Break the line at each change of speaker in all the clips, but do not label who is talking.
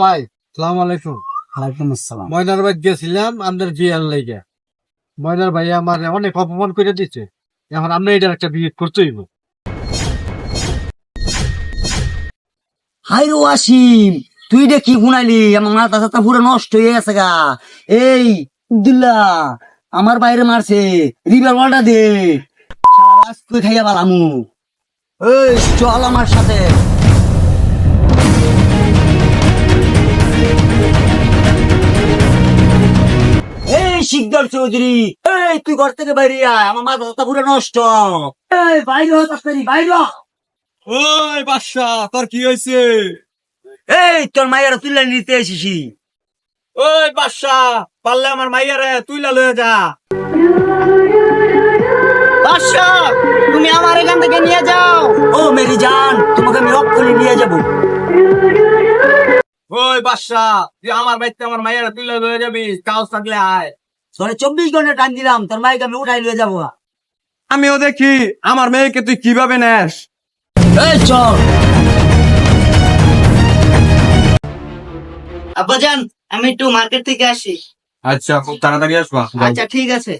পাই। সালাম আলাইকুম।
আসসালাম।
ময়নার ভাই গেছিলাম বিয়ার ময়নার ভাই আমার অনেক অপমান করে দিচ্ছে এখন আমরা এটার একটা বিয়ে করতে হইব।
হাই রো আসিম তুই কি গুনাইলি আমার মাথা সাথা পুরো নষ্ট হয়ে গেছে গা। এই দুল্লা আমার বাইরে মারছে। রিভার ওয়ালটা দে। খাইয়া পালামু এই চল আমার সাথে। শিকদার চৌধুরী। এই তুই ঘর থেকে বাইরে আয় আমার মাথা সাথা পুরো নষ্ট। এই বাইরে হ তাড়াতাড়ি বাইরে
ওই বাদশা তোর কি হয়েছে?
এই তোর মায়ের তুলে নিতে এসেছি।
ওই বাদশা পারলে আমার মাইয়ারে তুইলা লয়ে যা।
বাদশা তুমি আমার এখান থেকে নিয়ে যাও। ও মেরি জান তোমাকে আমি রক্ষণে নিয়ে যাব।
ওই বাদশা তুই আমার বাড়িতে আমার মাইয়ারে তুইলা লয়ে যাবি কাজ থাকলে আয়।
তোরে চব্বিশ ঘণ্টা টাইম দিলাম তোর মাইকে আমি উঠাই নিয়ে যাব
আমিও দেখি আমার মেয়েকে তুই কীভাবে নেস?
এই চল। আব্বাজান আমি একটু মার্কেট থেকে আসি।
আচ্ছা খুব তাড়াতাড়ি আসবা
আচ্ছা ঠিক আছে।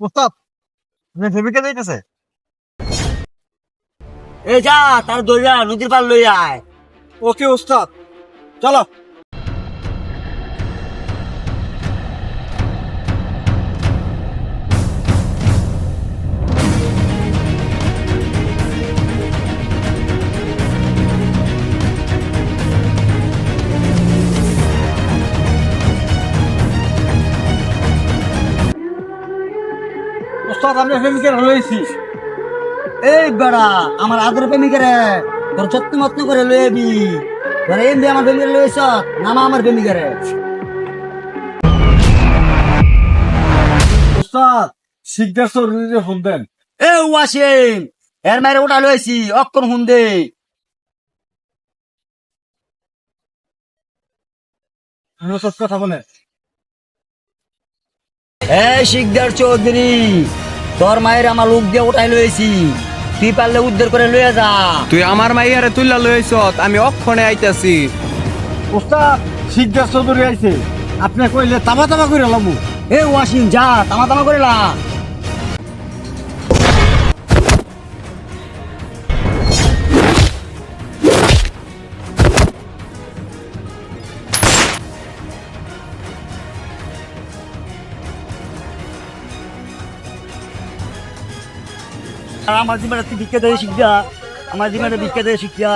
মুস্তাফ ফেবিকে যাইতেছে?
এই যা তার দইরা নদীর পার লই আয়।
ওকে উস্তাদ চলো উস্তাদ আমি ফেবিকে রয়েছি
এই বেড়া আমার আদর প্রেমিকের তোর যত্ন মত্ন করে লই আবি। তোর এমনি আমার প্রেমিকের লইছ নামা আমার প্রেমিকের
উস্তাদ শিকদার চৌধুরীকে ফোন দেন।
এ ওয়াসিম এর মায়ের ওটা দে
সব কথা বলে
এই শিকদার চৌধুরী তোর মায়ের আমার লোক দিয়ে উঠাই লইছি তুই পারলে উদ্ধার করে লইয়া যা।
তুই আমার মাইয়ারে তুইলা লইছ আমি অক্ষণে আইতাছি।
ওস্তাদ শিকদার চৌধুরী আইছে। আপনি কইলে তামা তামা করে লামু।
এ ওয়াশিং যা তামা তামা করে লা। আর আমার জীবনে তুই ভিক্ষা দিয়ে শিখা আমার জীবনে দিয়ে শিখিয়া